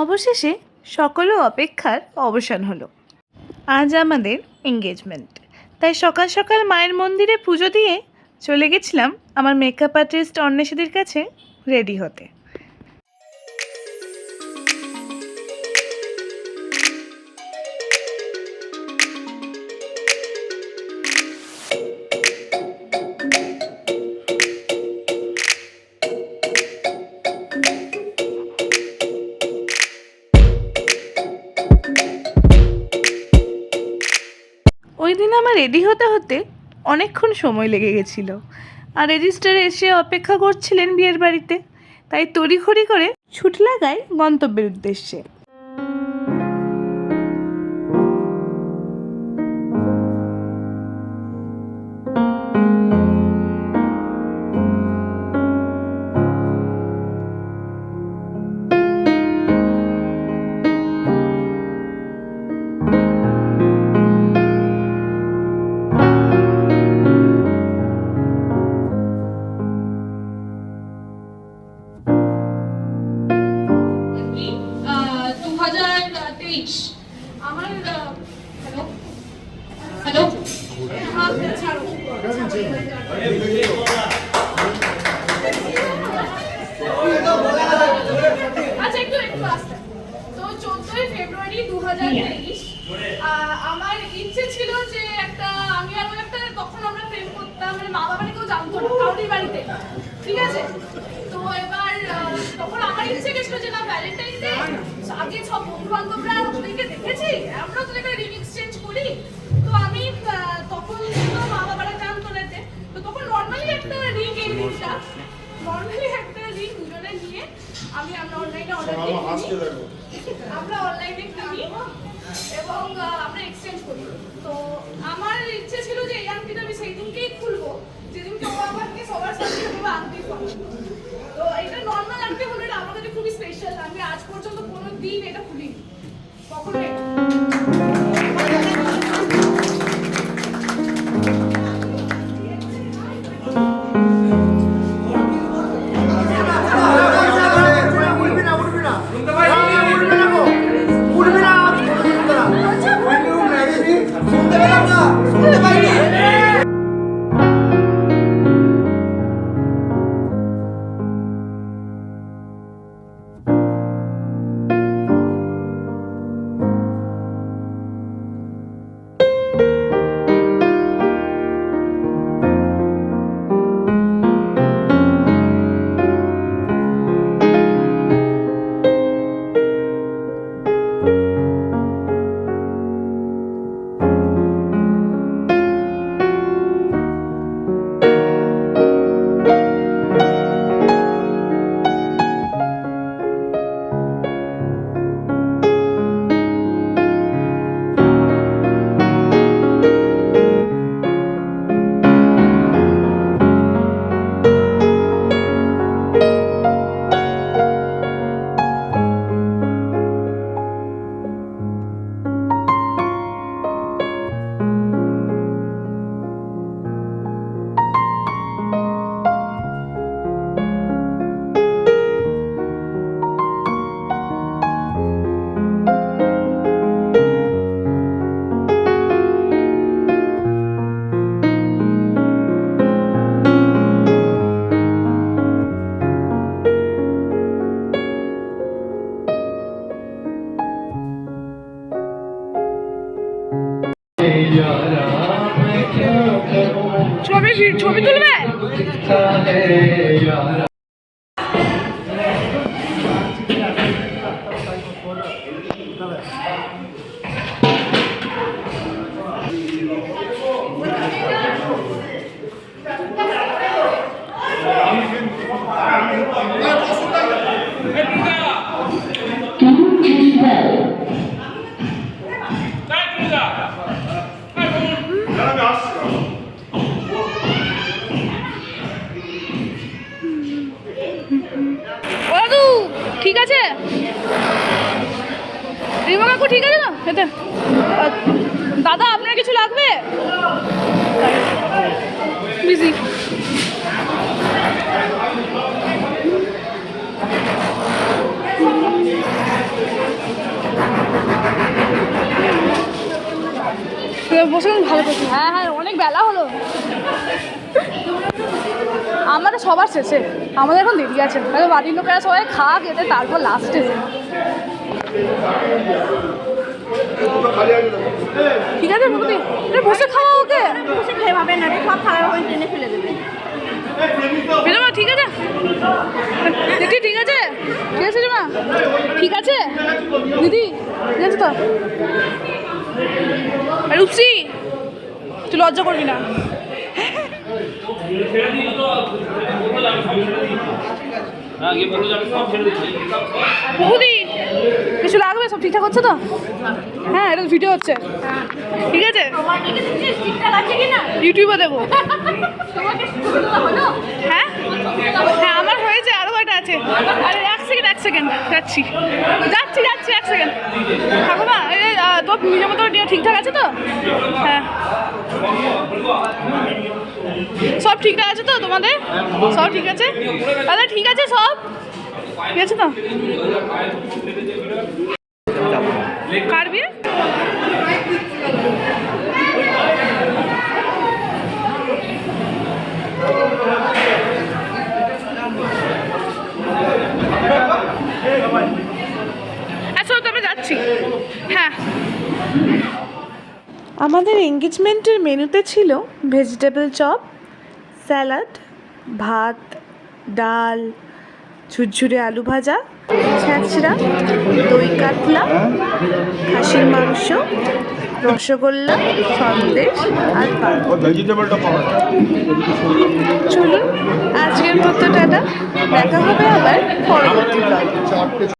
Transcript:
অবশেষে সকল অপেক্ষার অবসান হলো। আজ আমাদের এঙ্গেজমেন্ট তাই সকাল সকাল মায়ের মন্দিরে পুজো দিয়ে চলে গেছিলাম আমার মেকআপ আর্টিস্ট অন্বেষীদের কাছে রেডি হতে। ওই দিন আমার রেডি হতে হতে অনেকক্ষণ সময় লেগে গেছিল। আর রেজিস্টারে এসে অপেক্ষা করছিলেন বিয়ের বাড়িতে। তাই তড়িঘড়ি করে ছুট লাগায় গন্তব্যের উদ্দেশ্যে। আচ্ছা তো চোদ্দই ফেব্রুয়ারি দু হাজার তেইশ আমার ইচ্ছে ছিল যে একটা, আমি আর একটা তখন আমরা প্রেম করতাম মানে মা বাবা কেউ জানতো না কাউরি বাড়িতে। ঠিক আছে? তো এবার তখন আমার ইচ্ছে গেছিল যে না ভ্যালেন্টাইন ডে আগে সব বন্ধু বান্ধবরা আমি আমরা অনলাইনে অর্ডার দিই আমরা অনলাইনে কিনি এবং আমরা এক্সচেঞ্জ করি। তো আমার ইচ্ছে ছিল যে এই আংটিটা আমি সেই দিনকেই খুলবো। যেদিনকে ও আমাকে সবার সাথে এভাবে আংটি তো এটা নর্মাল আংটি হলো এটা আমার কাছে খুবই স্পেশাল আমি আজ পর্যন্ত কোনো দিন এটা খুলিনি। কখনো ছবি ছবি তুলবে ও রিমা কাকু ঠিক আছে না খেতে। দাদা, আপনার কিছু লাগবে? বিজি বসে ভালো করছি। হ্যাঁ হ্যাঁ অনেক বেলা হলো। আমাদের সবার শেষে। আমাদের এখন দেরি আছে। বাড়ির লোকেরা সবাই খা খেতে তারপর লাস্টে ঠিক আছে এটা বসে খাওয়া ওকে? বসে খেয়ে পাবে না সব খারাপ হবে টেনে ফেলে দেবে। ঠিক আছে? দিদি ঠিক আছে? ঠিক আছে জমা ঠিক আছে? দিদি ঠিক আছে তো? আর রূপসি তুই লজ্জা করবি না। হ্যাঁ কিছু লাগবে? সব ঠিকঠাক হচ্ছে তো? হ্যাঁ এটা ভিডিও হচ্ছে। ঠিক আছে? ইউটিউবে দেবো। হ্যাঁ? হ্যাঁ আমার হয়েছে আরও কয়টা আছে? আরে, এক সেকেন্ড এক সেকেন্ড যাচ্ছি। যাচ্ছি যাচ্ছি, এক সেকেন্ড ঠাকুমা তোর নিজের মতো ঠিকঠাক আছে তো? হ্যাঁ। সব ঠিকঠাক আছে তো তোমাদের? সব ঠিক আছে? দাদা ঠিক আছে সব? ঠিক আছে তো? কার বিয়ে? আচ্ছা যাচ্ছি। হ্যাঁ। আমাদের এঙ্গেজমেন্টের মেনুতে ছিল ভেজিটেবল চপ, স্যালাড, ভাত, ডাল ঝুরঝুরে আলু ভাজা ছ্যাঁচড়া দই কাতলা খাসির মাংস রসগোল্লা সন্দেশ আর চলুন আজকের মতো টাটা দেখা হবে আবার পরবর্তী